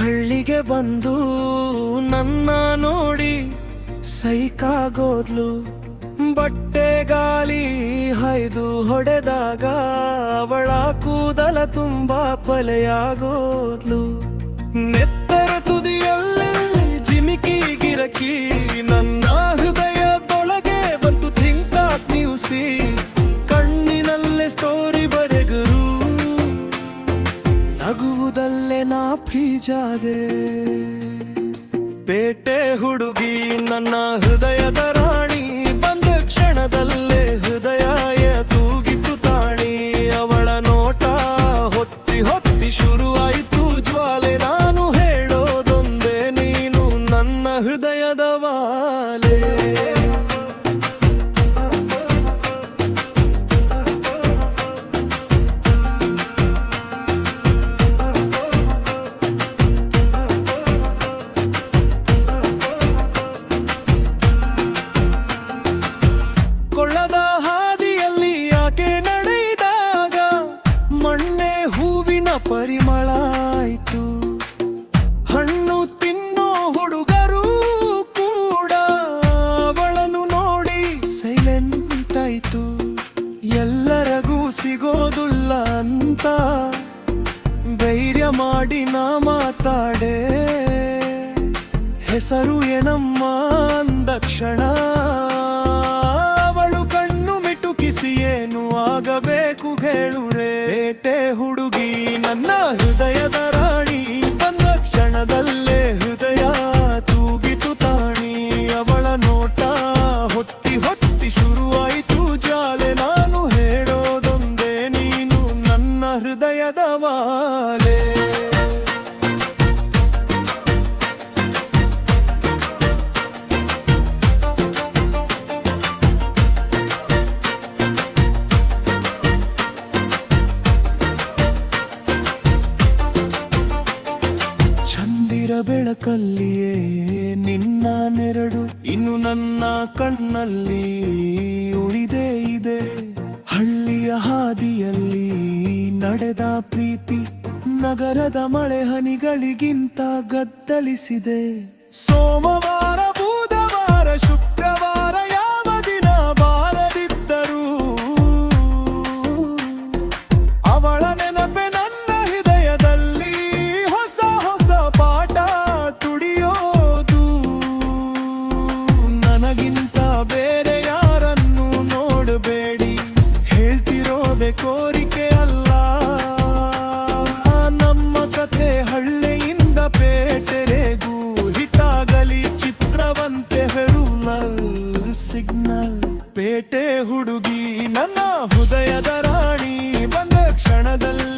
ಬಳಿಗೆ ಬಂದು ನನ್ನ ನೋಡಿ ಸೈಕಾಗೋದ್ಲು. ಬಟ್ಟೆ ಗಾಲಿ ಹೈದು ಹೊಡೆದಾಗ ಅವಳ ಕೂದಲ ತುಂಬಾ ಪಲೆಯಾಗೋದ್ಲು. ನೆತ್ತರ ತುದಿಯಲ್ಲಿ ಜಿಮಿಕಿ ನಗುವುದಲ್ಲೇ ಬೇಟೆ ಪೇಟೆ ಹುಡುಗಿ ನನ್ನ ಹೃದಯದ ರಾಣಿ, ಬಂದ ಕ್ಷಣದಲ್ಲೇ ಹೃದಯ ತೂಗಿತು ತಾಣಿ ಅವಳ ನೋಟ ಹೊತ್ತಿ ಹೊತ್ತಿ ಶುರುವಾಯಿತು ಜ್ವಾಲೆ. ನಾನು ಹೇಳೋದೊಂದೇ ನೀನು ನನ್ನ ಹೃದಯದ ವಾಲೆ. ಸಿಗೋದಿಲ್ಲ ಅಂತ ಧೈರ್ಯ ಮಾಡಿ ನಾ ಮಾತಾಡೆ. ಹೆಸರು ಏನಮ್ಮ ಅಂದಕ್ಷಣ ಅವಳು ಕಣ್ಣು ಮಿಟುಕಿಸಿ ಏನು ಆಗಬೇಕು ಹೇಳುರೆ ಬೇಟೆ ಹುಡುಗಿ ನನ್ನ ಹೃದಯದ ರಾಣಿ, ಬಂದ ಕ್ಷಣದಲ್ಲೇ ಚಂದಿರ ಬೆಳಕಲ್ಲಿಯೇ ನಿನ್ನ ನೆರಡು ಇನ್ನು ನನ್ನ ಕಣ್ಣಲ್ಲಿ ಉಳಿದೇ ಇದೆ. ಹಳ್ಳಿಯ ಹಾದಿಯಲ್ಲಿ ನಡೆದ ಪ್ರೀತಿ ನಗರದ ಮಳೆ ಹನಿಗಳಿಗಿಂತ ಗದ್ದಲಿಸಿದೆ. ಸೋಮವಾರ ಕೋರಿಕೆ ಅಲ್ಲ. ನಮ್ಮ ಕಥೆ ಹಳ್ಳೆಯಿಂದ ಪೇಟೆರೆಗೂ ಹಿಟಾಗಲಿ ಚಿತ್ರವಂತೆ ಹೆರುಲಲ್ ಸಿಗ್ನಲ್. ಪೇಟೆ ಹುಡುಗಿ ನನ್ನ ಹೃದಯದ ರಾಣಿ ಬಂದ ಕ್ಷಣದಲ್ಲಿ